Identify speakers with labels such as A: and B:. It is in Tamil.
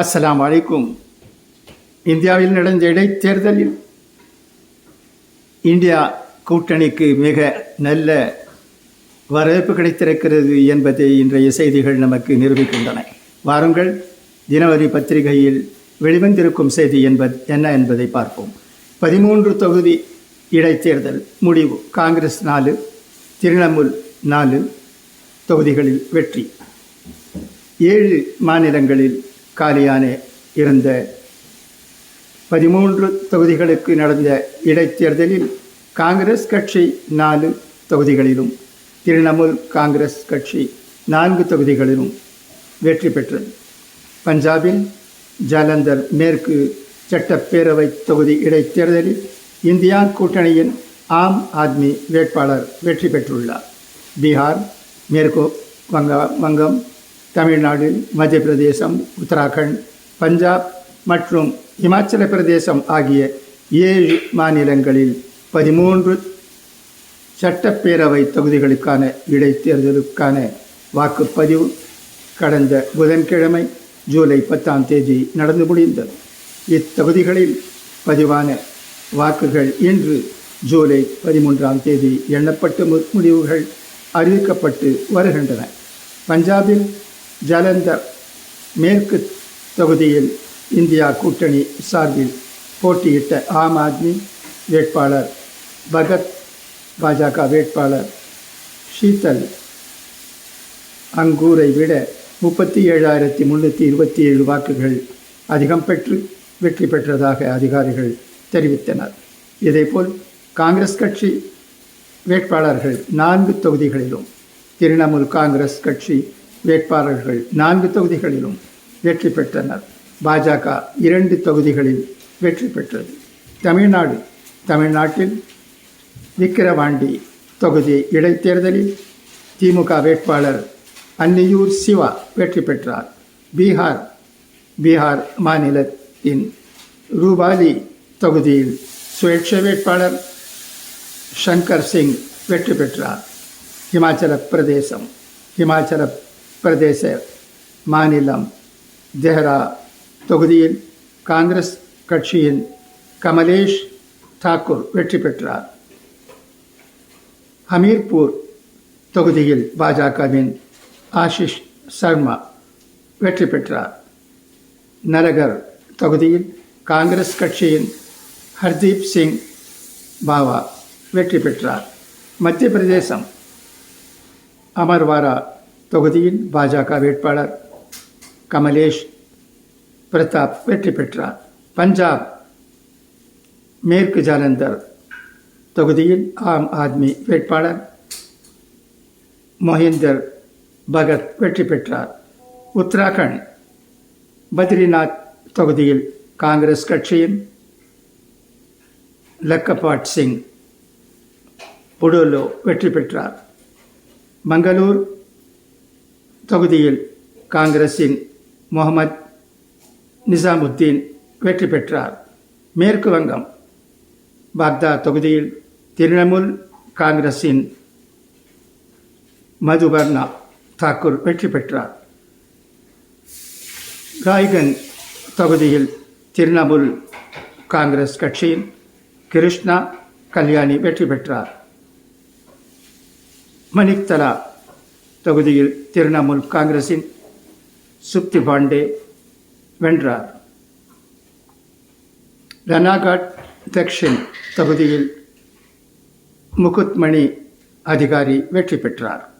A: அஸ்லாம் வலைக்கும் இந்தியாவில் நடந்த இடைத்தேர்தலில் இந்தியா கூட்டணிக்கு மிக நல்ல வரவேற்பு கிடைத்திருக்கிறது என்பதை இன்றைய செய்திகள் நமக்கு நிரூபிக்கின்றன. வாருங்கள் தினவரி பத்திரிகையில் வெளிவந்திருக்கும் செய்தி என்பது என்ன என்பதை பார்ப்போம். பதிமூன்று தொகுதி இடைத்தேர்தல் முடிவு. காங்கிரஸ் நாலு திரிணாமுல் நாலு தொகுதிகளில் வெற்றி. ஏழு மாநிலங்களில் காலியான இருந்த பதிமூன்று தொகுதிகளுக்கு நடந்த இடைத்தேர்தலில் காங்கிரஸ் கட்சி நாலு தொகுதிகளிலும் திரிணாமுல் காங்கிரஸ் கட்சி நான்கு தொகுதிகளிலும் வெற்றி பெற்றது. பஞ்சாபில் ஜலந்தர் மேற்கு சட்டப்பேரவை தொகுதி இடைத்தேர்தலில் இந்தியா கூட்டணியின் ஆம் ஆத்மி வேட்பாளர் வெற்றி பெற்றுள்ளார். பீகார் மேற்கு வங்க வங்கம் தமிழ்நாடு மத்திய பிரதேசம் உத்தராகண்ட் பஞ்சாப் மற்றும் இமாச்சல பிரதேசம் ஆகிய ஏழு மாநிலங்களில் பதிமூன்று சட்டப்பேரவை தொகுதிகளுக்கான இடைத்தேர்தலுக்கான வாக்குப்பதிவு கடந்த புதன்கிழமை ஜூலை பத்தாம் தேதி நடந்து முடிந்தது. இத்தொகுதிகளில் பதிவான வாக்குகள் இன்று ஜூலை பதிமூன்றாம் தேதி எண்ணப்பட்டு மு- முடிவுகள் அறிவிக்கப்பட்டு வருகின்றன. பஞ்சாபில் ஜலந்தர் மேற்கு தொகுதியில் இந்தியா கூட்டணி சார்பில் போட்டியிட்ட ஆம் ஆத்மி வேட்பாளர் பகத் பாஜக வேட்பாளர் ஷீதல் அங்கூரை விட முப்பத்தி ஏழாயிரத்தி முன்னூற்றி இருபத்தி ஏழு வாக்குகள் அதிகம் பெற்று வெற்றி பெற்றதாக அதிகாரிகள் தெரிவித்தனர். இதேபோல் காங்கிரஸ் கட்சி வேட்பாளர்கள் நான்கு தொகுதிகளிலும் திரிணாமுல் காங்கிரஸ் கட்சி வேட்பாளர்கள் நான்கு தொகுதிகளிலும் வெற்றி பெற்றனர். பாஜக இரண்டு தொகுதிகளில் வெற்றி பெற்றது. தமிழ்நாடு தமிழ்நாட்டில் விக்கிரவாண்டி தொகுதி இடைத்தேர்தலில் திமுக வேட்பாளர் அன்னியூர் சிவா வெற்றி பெற்றார். பீகார் பீகார் மாநிலத்தின் ரூபாலி தொகுதியில் சுயேட்சை வேட்பாளர் ஷங்கர் சிங் வெற்றி பெற்றார். இமாச்சல பிரதேசம் இமாச்சல பிரதேச மாநிலம் தெஹ்ரா தொகுதியில் காங்கிரஸ் கட்சியின் கமலேஷ் தாக்கூர் வெற்றி பெற்றார். ஹமீர்பூர் தொகுதியில் பாஜகவின் ஆஷிஷ் சர்மா வெற்றி பெற்றார். நரகர் தொகுதியில் காங்கிரஸ் கட்சியின் ஹர்தீப் சிங் பாவா வெற்றி பெற்றார். மத்திய பிரதேசம் அமர்வாரா தொகுதியின் பாஜக வேட்பாளர் கமலேஷ் பிரதாப் வெற்றி பெற்றார். பஞ்சாப் மேற்கு ஜலந்தர் தொகுதியில் ஆம் ஆத்மி வேட்பாளர் மொஹிந்தர் பகத் வெற்றி பெற்றார். உத்தராகண்ட் பத்ரிநாத் தொகுதியில் காங்கிரஸ் கட்சியின் லக்கபாட் சிங் புடோலோ வெற்றி பெற்றார். மங்களூர் தொகுதியில் காங்கிரஸின் முகமது நிசாமுத்தீன் வெற்றி பெற்றார். மேற்கு வங்கம் பாக்தா தொகுதியில் திரிணமுல் காங்கிரஸின் மதுபர்ணா தாக்கூர் வெற்றி பெற்றார். ராய்கன் தொகுதியில் திரிணமுல் காங்கிரஸ் கட்சியின் கிருஷ்ணா கல்யாணி வெற்றி பெற்றார். மணிக்தலா தொகுதியில் திரிணாமுல் காங்கிரஸின் சுப்தி பாண்டே வென்றார். ரனாகாட் தக்ஷின் தொகுதியில் முகுத்மணி அதிகாரி வெற்றி பெற்றார்.